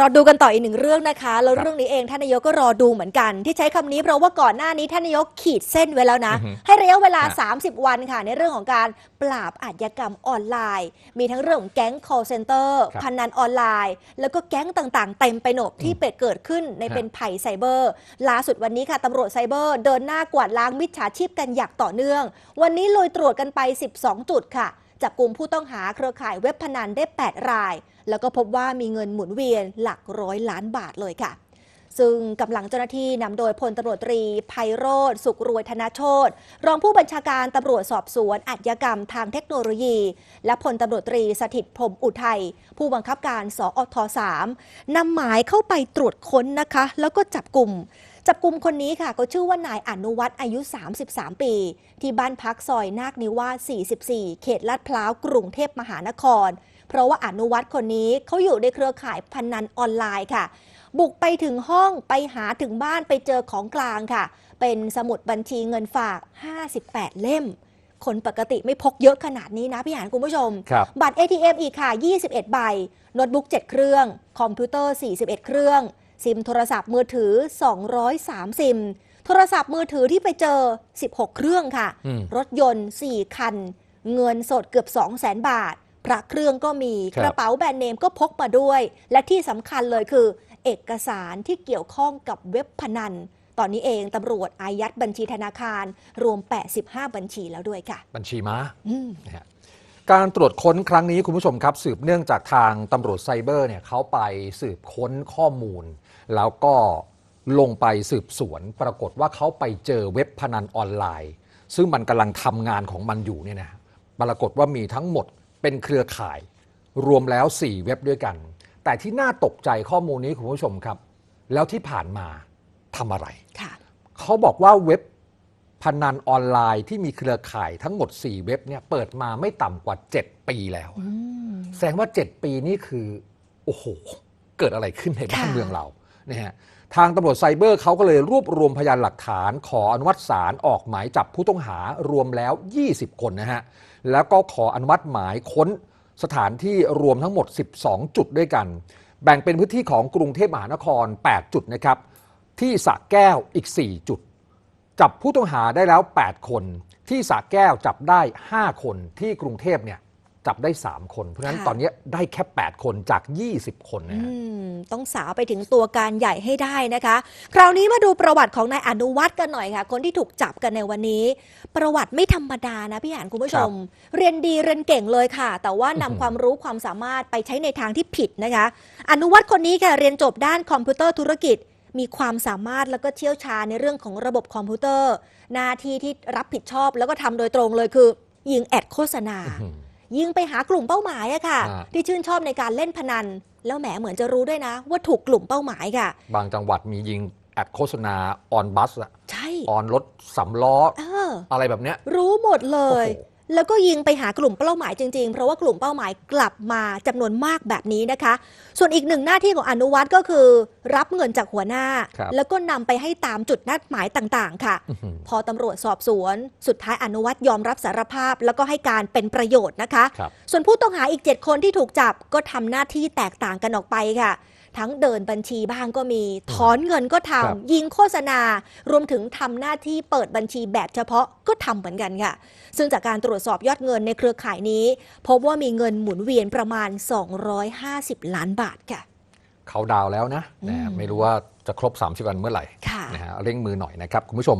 รอดูกันต่ออีกหนึ่งเรื่องนะคะ แล้วครับเรื่องนี้เองท่านนายกก็รอดูเหมือนกัน ที่ใช้คำนี้เพราะว่าก่อนหน้านี้ท่านนายกขีดเส้นไว้แล้วนะอือฮึให้ระยะเวลาฮะ30 วันค่ะ ในเรื่องของการปราบอาชญากรรมออนไลน์ มีทั้งเรื่องของแก๊ง call center ครับพนันออนไลน์ แล้วก็แก๊งต่างๆ เต็มไปหมดที่เป็ดเกิดขึ้นในฮะเป็นภัยไซเบอร์ล่าสุดวันนี้ค่ะตำรวจไซเบอร์เดินหน้ากวาดล้างมิจฉาชีพกันอย่างต่อเนื่อง วันนี้ลุยตรวจกันไป 12 จุดค่ะ จับกลุ่มผู้ต้องหาเครือข่ายเว็บพนันได้ 8 ราย แล้วก็พบว่ามีเงินหมุนเวียนหลักร้อยล้านบาทเลยค่ะ ซึ่งกำลังเจ้าหน้าที่นำโดยพลตำรวจตรีไพโรธสุขรวยธนโชตรองผู้บัญชาการตำรวจสอบสวนอาชญากรรมทางเทคโนโลยี และพลตำรวจตรีสถิตพรมอุทัยผู้บังคับการสอท3นำหมายเข้าไปตรวจค้นนะคะ แล้วก็จับกลุ่ม จับกลุ่มคนนี้ค่ะก็ชื่อว่านายอนุวัฒน์อายุ 33 ปี ที่บ้านพักซอยนาคนิวาส44 เขตลาดพร้าวกรุงเทพมหานคร เพราะว่าอนุวัฒน์คนนี้เขาอยู่ในเครือข่ายพนันออนไลน์ค่ะ บุกไปถึงห้องไปหาถึงบ้านไปเจอของกลางค่ะ เป็นสมุดบัญชีเงินฝาก 58 เล่ม คนปกติไม่พกเยอะขนาดนี้นะพี่หานคุณผู้ชมครับบัตร ATM อีกค่ะ 21 ใบโน้ตบุ๊ก 7 เครื่อง คอมพิวเตอร์ 41 เครื่อง ซิมโทรศัพท์มือถือ 203 ซิม โทรศัพท์มือถือที่ไปเจอ 16 เครื่องค่ะอืมรถยนต์ 4 คัน เงินสดเกือบ 200,000 บาท พระเครื่องก็มีครับกระเป๋าแบรนด์เนมก็พกมาด้วย และที่สำคัญเลยคือ เอกสารที่เกี่ยวข้องกับเว็บพนันตอนนี้เองตำรวจอายัดบัญชีธนาคารรวม 85 บัญชีแล้วด้วยค่ะ บัญชีม้าอืมนะฮะ การตรวจค้นครั้งนี้คุณผู้ชมครับ สืบเนื่องจากทางตำรวจไซเบอร์เนี่ยเขาไปสืบค้นข้อมูล แล้วก็ลงไปสืบสวน ปรากฏว่าเขาไปเจอเว็บพนันออนไลน์ ซึ่งมันกำลังทำงานของมันอยู่เนี่ยนะปรากฏว่ามีทั้งหมดเป็นเครือข่าย รวมแล้ว 4 เว็บด้วยกัน แต่ที่น่าตกใจข้อมูลนี้คุณผู้ชมครับ แล้วที่ผ่านมาทำอะไรค่ะเขาบอกว่าเว็บ พนันออนไลน์ที่มีเครือข่ายทั้งหมด 4 เว็บเนี่ยเปิดมาไม่ต่ำกว่า 7 ปีแล้วอืมแสดงว่า 7 ปีนี่คือ โอ้โห เกิดอะไรขึ้นในบ้านค่ะเมืองเรานะฮะทางตำรวจไซเบอร์เขาก็เลยรวบรวมพยานหลักฐาน ขออนุมัติศาลออกหมายจับผู้ต้องหารวมแล้ว 20 คนนะฮะ แล้วก็ขออนุมัติหมายค้นสถานที่รวมทั้งหมด 12 จุดด้วยกัน แบ่งเป็นพื้นที่ของกรุงเทพมหานคร 8 จุดนะครับ ที่สระแก้วอีก 4 จุด จับผู้ต้องหาได้แล้ว 8 คน ที่สระแก้วจับได้ 5 คนที่กรุงเทพเนี่ยจับได้ 3 คน เพราะฉะนั้นค่ะ ตอนนี้ได้แค่ 8 คนจาก 20 คนนะอืฮะมต้องสาวไปถึงตัวการใหญ่ให้ได้นะคะ คราวนี้มาดูประวัติของนายอนุวัฒน์กันหน่อยค่ะ คนที่ถูกจับกันในวันนี้ ประวัติไม่ธรรมดานะพี่หานคุณผู้ชม เรียนดีเรียนเก่งเลยค่ะ แต่ว่านำอื้อหือ ความรู้ความสามารถไปใช้ในทางที่ผิดนะคะ อนุวัฒน์คนนี้ค่ะเรียนจบด้านคอมพิวเตอร์ธุรกิจ มีความสามารถแล้วก็เชี่ยวชาญในเรื่องของระบบคอมพิวเตอร์ หน้าที่ที่รับผิดชอบ แล้วก็ทำโดยตรงเลยคือ ยิงแอดโฆษณาอืมยิงไปหากลุ่มเป้าหมายอะค่ะอ่าที่ชื่นชอบในการเล่นพนัน แล้วแหมเหมือนจะรู้ด้วยนะ ว่าถูกกลุ่มเป้าหมายค่ะ บางจังหวัดมียิงแอดโฆษณาออนบัสอะใช่ออนรถสำล้อเอออะไรแบบเนี้ยรู้หมดเลยโอ้โห แล้วก็ยิงไปหากลุ่มเป้าหมายจริงๆ เพราะว่ากลุ่มเป้าหมายกลับมาจำนวนมากแบบนี้นะคะ ส่วนอีกหนึ่งหน้าที่ของอนุวัตก็คือ รับเงินจากหัวหน้าครับแล้วก็นำไปให้ตามจุดนัดหมายต่างๆ ค่ะอื้อหือพอตำรวจสอบสวน สุดท้ายอนุวัตยอมรับสารภาพ แล้วก็ให้การเป็นประโยชน์นะคะครับส่วนผู้ต้องหาอีก 7 คนที่ถูกจับก็ทำหน้าที่แตกต่างกันออกไปค่ะ ทั้งเดินบัญชีบ้างก็มี ถอนเงินก็ทำครับยิงโฆษณา รวมถึงทำหน้าที่เปิดบัญชีแบบเฉพาะก็ทำเหมือนกันค่ะ ซึ่งจากการตรวจสอบยอดเงินในเครือข่ายนี้ พบว่ามีเงินหมุนเวียนประมาณ 250 ล้านบาทค่ะเขาดาวน์แล้วนะนะฮะอืมไม่รู้ว่าจะครบ 30 วันเมื่อไหร่ค่ะนะฮะเร่งมือหน่อยนะครับ คุณผู้ชม